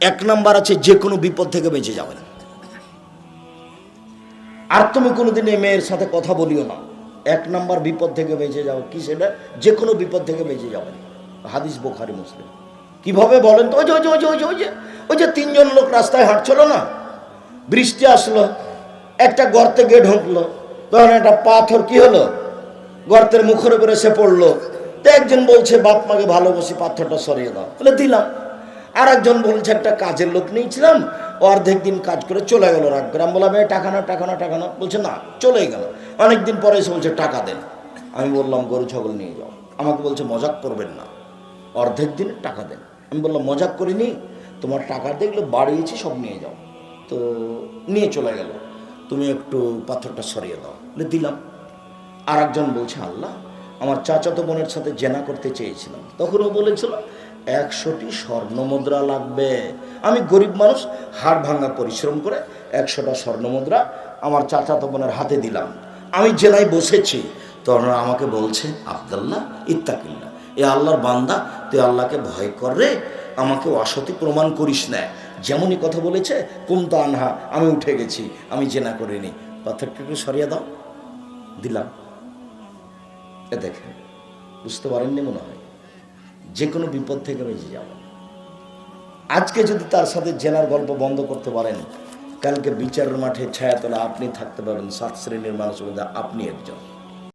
এক নাম্বার আছে, যে কোনো বিপদ থেকে বেঁচে যাবেন আর তুমি কোনোদিন এই মেয়ের সাথে কথা বলিও না। এক নাম্বার বিপদ থেকে বেঁচে যাও কি সেটা? যে কোনো বিপদ থেকে বেঁচে যাবেন হাদিস বোখারি, মুসলিম। কীভাবে বলেন তো? ওই যে ওই যে ওই যে ওই যে ওই যে তিনজন লোক রাস্তায় হাঁটছিল না? বৃষ্টি আসলো, একটা গর্তে গিয়ে ঢুকলো, তখন একটা পাথর কি হলো? গর্তের মুখের উপরে সে পড়ল। তো একজন বলছে, বাপ মাকে ভালোবাসি, পাথরটা সরিয়ে দাও। বলে, দিলাম। আর একজন বলছে একটা কাজের লোক নিয়েছিলাম অর্ধেক দিন কাজ করে চলে গেল রাগ করে। আমি বললাম "এ, টাকা না টাকা না টাকা না বলছে না চলে গেল। অনেকদিন পরে এসে বলছে টাকা দেন। আমি বললাম গরু ছাগল নিয়ে যাও। আমাকে বলছে মজাক করবেন না অর্ধেক দিন টাকা দেন। আমি বললাম মজাক করিনি তোমার টাকা দেখলে বাড়িয়েছি সব নিয়ে যাও। তো নিয়ে চলে গেল। তুমি একটু পাথরটা সরিয়ে দাও। দিলাম। আর একজন বলছে আল্লাহ আমার চাচাতো বোনের সাথে জেনা করতে চেয়েছিলাম। তখন ও বলেছিল, একশোটি স্বর্ণ মুদ্রা লাগবে। আমি গরিব মানুষ, হাড় ভাঙা পরিশ্রম করে একশোটা স্বর্ণ মুদ্রা আমার চাচাতো বোনের হাতে দিলাম। আমি জেনায় বসেছি। তখন আমাকে বলছে, আবদাল্লাহ ইত্তাকিল্লা এ আল্লাহর বান্দা, তুই আল্লাহকে ভয় কর রে, আমাকে অসতি প্রমাণ করিস না। যেমনই কথা বলেছে, কুমতা আনহা, আমি উঠে গেছি, আমি জেনা করিনি। পাথরটাকে সরিয়ে দাও, দিলাম। এ দেখেন, বুঝতে পারেননি মনে হয় যে কোনো বিপদ থেকে বেঁচে যাবে। আজকে যদি তার সাথে জেনার গল্প বন্ধ করতে পারেন, কালকে বিচারের মাঠে ছায়াতলা আপনি থাকতে পারবেন, সাত শ্রেণির মানুষের মধ্যে আপনি একজন।